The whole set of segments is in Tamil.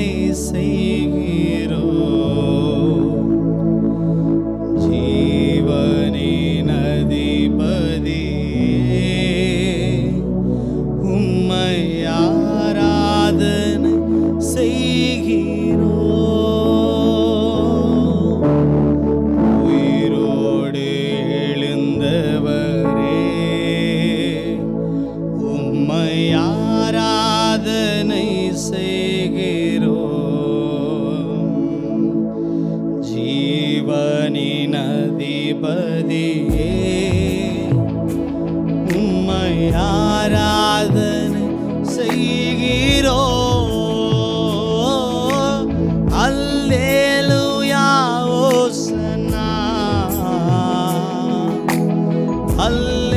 say தம்பதியே உம்மை ஆராதனை செய்கிறோ. அல்லேலுயா ஓசனா. அல்ல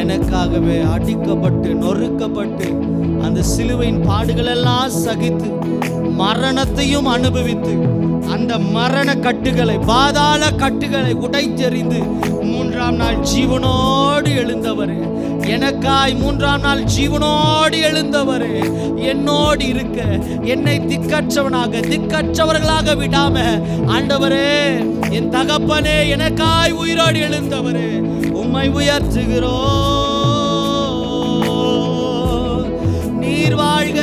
எனக்காகவே அடிக்கப்பட்டு நொறுக்கப்பட்டு அந்த சிலுவையின் பாடுகளெல்லாம் சகித்து மரணத்தையும் அனுபவித்து அந்த மரண கட்டுகளை பாதாள கட்டுகளை உடைத்தெறிந்து மூன்றாம் நாள் ஜீவனோடு எழுந்தவர். எனக்காய் மூன்றாம் நாள் ஜீவனோடு எழுந்தவர். என்னோடு இருக்க என்னை திக்கற்றவனாக திக்கற்றவர்களாக விடாம ஆண்டவரே என் தகப்பனே எனக்காய் உயிரோடு எழுந்தவர் உம்மை உயர்த்துகிறோ நீர் வாழ்க.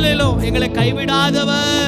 சூழ்நிலையிலும் எங்களை கைவிடாதவர்.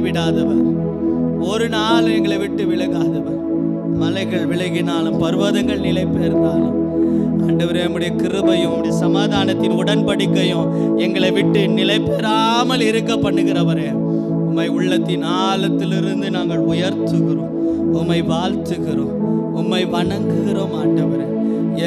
கைவிடாதவர் ஒரு நாள் எங்களை விட்டு விலகாதவர். மலைகள் விலகினாலும் பர்வதங்கள் நிலை பெயர்ந்தாலும் ஆண்டவரே உம்முடைய கிருபையும் உடைய சமாதானத்தின் உடன்படிக்கையும் எங்களை விட்டு நிலை பெறாமல் இருக்க பண்ணுகிறவரே உம்மை உள்ளத்தின் ஆழத்திலிருந்து நாங்கள் உயர்த்துகிறோம். உம்மை வாழ்த்துகிறோம். உம்மை வணங்குகிறோம் ஆண்டவரே.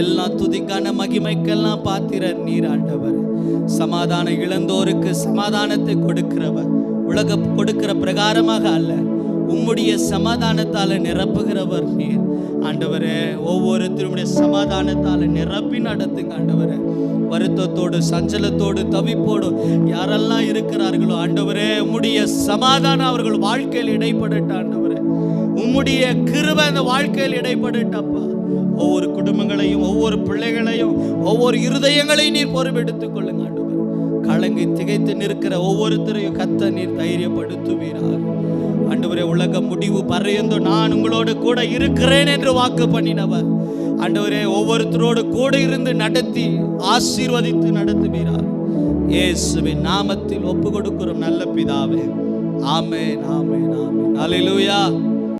எல்லா துதிக்கான மகிமைக்கெல்லாம் பாத்திர நீர் ஆண்டவர். சமாதானம் இழந்தோருக்கு சமாதானத்தை கொடுக்கிறவர். உலகம் கொடுக்கிற பிரகாரமாக அல்ல. உம்முடைய சமாதானத்தால் நிரப்புகிறவர் நீர். ஆண்டவரே ஒவ்வொருத்தருடைய சமாதானத்தால் நிரப்பி நடத்துங்க ஆண்டவரே. வருத்தத்தோடு சஞ்சலத்தோடு தவிப்போடு யாரெல்லாம் இருக்கிறார்களோ ஆண்டவரே உம்முடைய சமாதானம் அவர்கள் வாழ்க்கையில் இடைப்படட்ட ஆண்டவரே. உம்முடைய கிருபை அந்த வாழ்க்கையில் இடைப்படட்டப்பா. ஒவ்வொரு குடும்பங்களையும் ஒவ்வொரு பிள்ளைகளையும் ஒவ்வொரு இருதயங்களையும் நீர் பொறுப்பெடுத்துக் கொள்ளுங்க ஆண்டவர். கலங்கி திகைத்து நிற்கிற ஒவ்வொருத்தரையும் கத்த நீர் தைரியப்படுத்துவீராக. ஆண்டவரே உலக முடிவு பறையந்தோ நான் உங்களோடு கூட இருக்கிறேன் என்று வாக்கு பண்ணினவர். ஆண்டவரே ஒவ்வொருத்தரோடு கூட இருந்து நடத்தி ஆசீர்வதித்து நடத்துவீரார் இயேசுவின் நாமத்தில் ஒப்பு கொடுக்கிறோம் நல்ல பிதாவே. ஆமேன் ஆமேன் ஆமேன். அல்லேலூயா